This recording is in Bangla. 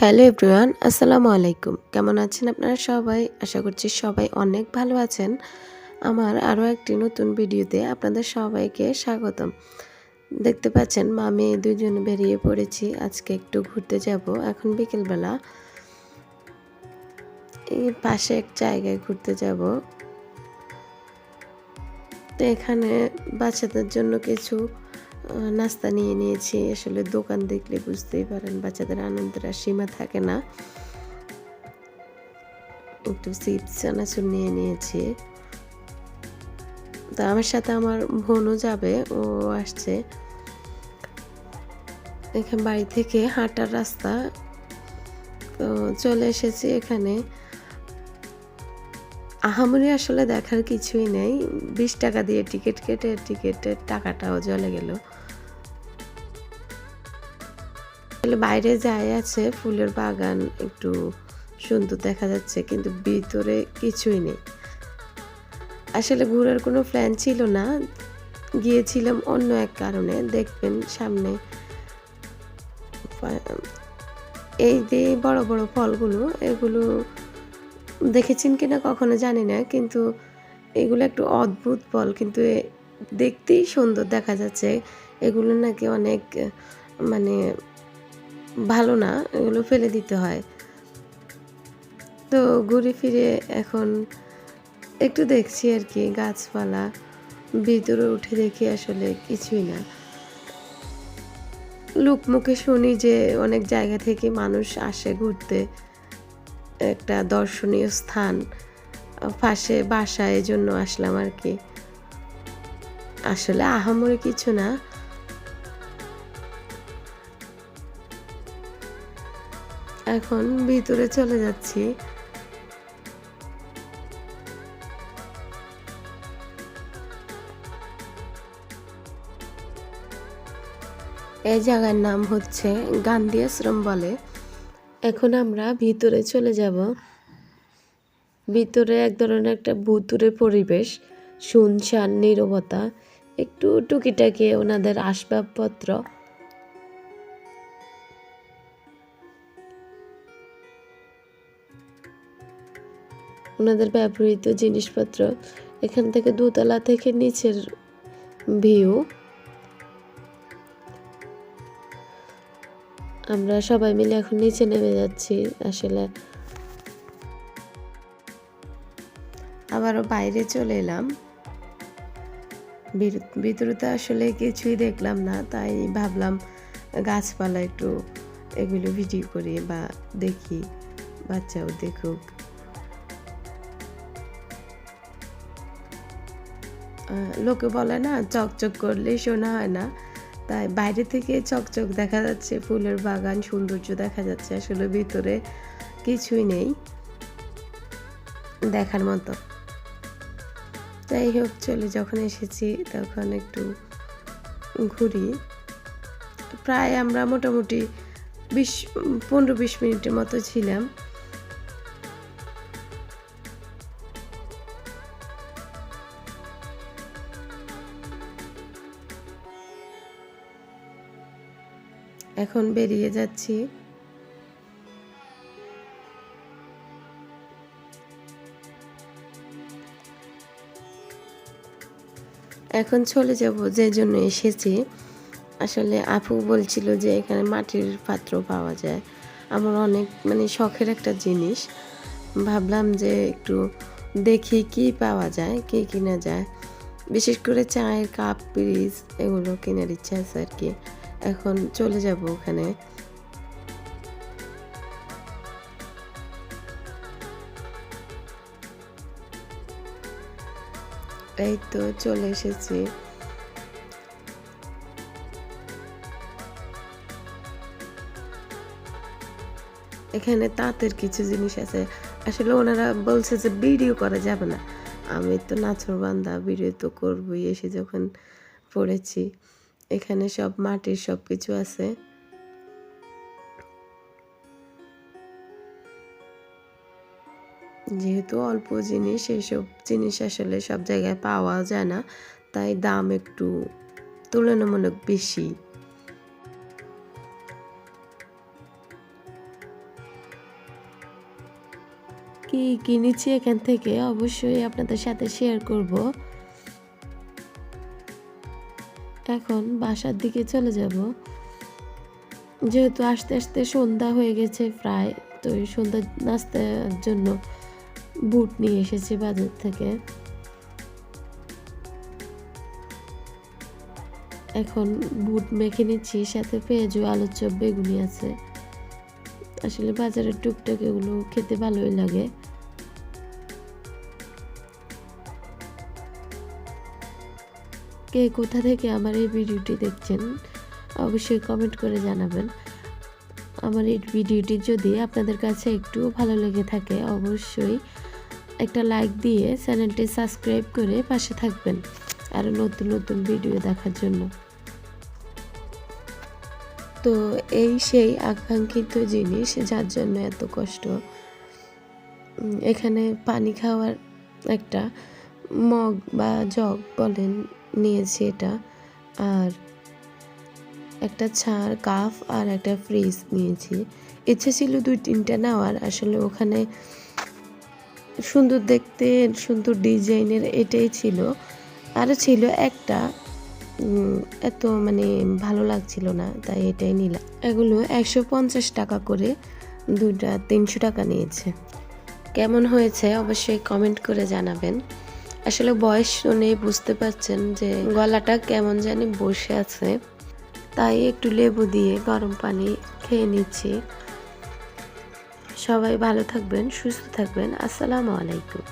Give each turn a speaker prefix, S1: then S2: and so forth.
S1: হ্যালো এভরিওয়ান, আসসালামু আলাইকুম। কেমন আছেন আপনারা সবাই? আশা করছি সবাই অনেক ভালো আছেন। আমার আরও একটি নতুন ভিডিওতে আপনাদের সবাইকে স্বাগতম। দেখতে পাচ্ছেন মামি দুজন বেরিয়ে পড়েছি। আজকে একটু ঘুরতে যাব। এখন বিকেলবেলা। এই পাশে এক জায়গায় ঘুরতে যাব। তো এখানে বাচ্চাদের জন্য কিছু নাস্তা নিয়ে নিয়েছি। আসলে দোকান দেখলে বুঝতেই পারেন, বাচ্চাদের আনন্দের আর সীমা থাকে না। একটু চিপস চানাচুর নিয়ে নিয়েছি। তো আমার সাথে আমার বোনও যাবে, ও আসছে। এখানে বাড়ি থেকে হাঁটার রাস্তা। তো চলে এসেছি এখানে। আহামরি আসলে দেখার কিছুই নেই। বিশ টাকা দিয়ে টিকিট কেটে টিকিটের টাকাটাও চলে গেল। বাইরে যাই আছে, ফুলের বাগান একটু সুন্দর দেখা যাচ্ছে, কিন্তু ভিতরে কিছুই নেই। আসলে ঘোরার কোনো প্ল্যান ছিল না। গিয়েছিলাম অন্য এক কারণে। দেখবেন সামনে এই যে বড় বড় ফলগুলো, এগুলো দেখেছেন কিনা কখনো জানি না, কিন্তু এগুলো একটু অদ্ভুত বল। কিন্তু দেখতেই সুন্দর দেখা যাচ্ছে। এগুলো নাকি অনেক মানে ভালো না, এগুলো ফেলে দিতে হয়। তো ঘুরে ফিরে এখন একটু দেখছি আর কি, গাছপালা। ভিতরে উঠে দেখি আসলে কিছুই না। লোক মুখে শুনি যে অনেক জায়গা থেকে মানুষ আসে ঘুরতে। একটা দর্শনীয় স্থান, পাশে বাসা জন্য আসলাম আর কি। আসলে আহামরি কিছু না। এখন ভিতরে চলে যাচ্ছি। এই জায়গার নাম হচ্ছে গান্ধী আশ্রম বলে। এখন আমরা ভিতরে চলে যাব। ভিতরে এক ধরনের একটা ভুতুরে পরিবেশ, শুনশান, নীরবতা, একটু টুকিটাকি ওনাদের আসবাবপত্র। ওনাদের ব্যবহৃত জিনিসপত্র এখান থেকে দোতলা থেকে নিচের ভিউ। আমরা সবাই মিলে এখন নিচে নেমে যাচ্ছি আসলে। আবারও বাইরে চলে এলাম। ভিতরে তো আসলে কিছুই দেখলাম না, তাই ভাবলাম গাছপালা একটু এগুলো ভিডিও করি বা দেখি, বাচ্চাও দেখুক। লোকে বলে না, চকচক করলেই শোনা হয় না। তাই বাইরে থেকে চকচক দেখা যাচ্ছে, ফুলের বাগান, সৌন্দর্য দেখা যাচ্ছে, আসলে ভিতরে কিছুই নেই দেখার মতো। যাই হোক চলে যখন এসেছি তখন একটু ঘুরি। প্রায় আমরা মোটামুটি বিশ, পনেরো বিশ মিনিটের মতো ছিলাম। এখন বেরিয়ে যাচ্ছি। এখন চলে যাব যে জন্য এসেছি। আসলে আপু বলছিল যে এখানে মাটির পাত্র পাওয়া যায়। আমার অনেক মানে শখের একটা জিনিস। ভাবলাম যে একটু দেখি কি পাওয়া যায়, কি কিনা যায়। বিশেষ করে চায়ের কাপ পিরিজ এগুলো কেনার ইচ্ছা আছে আর কি। এখন চলে যাব ওখানে। এই তো চলে এসেছি। এখানে তাঁতের কিছু জিনিস আছে। আসলে ওনারা বলছে যে ভিডিও করা যাবে না। আমি তো নাচর বান্দা, ভিডিও তো করবই, এসে যখন পড়েছি। এখানে সব মাটির সব কিছু আছে। যেহেতু অল্প জিনিস এইসব জিনিস আসলে সব জায়গায় পাওয়া যায় না, তাই দাম একটু তুলনামূলক বেশি। কি কিনেছি এখান থেকে অবশ্যই আপনাদের সাথে শেয়ার করব। এখন বাসার দিকে চলে যাব। যেহেতু আস্তে আস্তে সন্ধ্যা হয়ে গেছে প্রায়, তো এই সন্ধ্যা নাস্তার জন্য বুট নিয়ে এসেছি বাজার থেকে। এখন বুট মেখে নিচ্ছি, সাথে পেঁয়াজু আলুর চপ, বেগুনি আছে। আসলে বাজারের টুকটাক এগুলো খেতে ভালোই লাগে। কে কোথা থেকে আমার এই ভিডিওটি দেখছেন, অবশ্যই কমেন্ট করে জানাবেন। আমার এই ভিডিওটি যদি আপনাদের কাছে একটু ভালো লেগে থাকে, অবশ্যই একটা লাইক দিয়ে চ্যানেলটি সাবস্ক্রাইব করে পাশে থাকবেন আরও নতুন নতুন ভিডিও দেখার জন্য। তো এই সেই আকাঙ্ক্ষিত জিনিস যার জন্য এত কষ্ট। এখানে পানি খাওয়ার একটা মগ বা জগ বলেন নিয়েছি এটা। আর একটা ছাড়, কাফ আর একটা ফ্রিজ নিয়েছি। ইচ্ছে ছিল দুই তিনটা নেওয়ার। আসলে ওখানে সুন্দর দেখতে, সুন্দর ডিজাইনের এটাই ছিল। আরও ছিল একটা এত মানে ভালো লাগছিল না, তাই এটাই নিলাম। এগুলো একশো পঞ্চাশ টাকা করে দুটা তিনশো টাকা নিয়েছে। কেমন হয়েছে অবশ্যই কমেন্ট করে জানাবেন। আসলে বয়স শুনেই বুঝতে পারছেন যে গলাটা কেমন জানি বসে আছে। তাই একটু লেবু দিয়ে গরম পানি খেয়ে নিচ্ছি। সবাই ভালো থাকবেন, সুস্থ থাকবেন। আসসালামু আলাইকুম।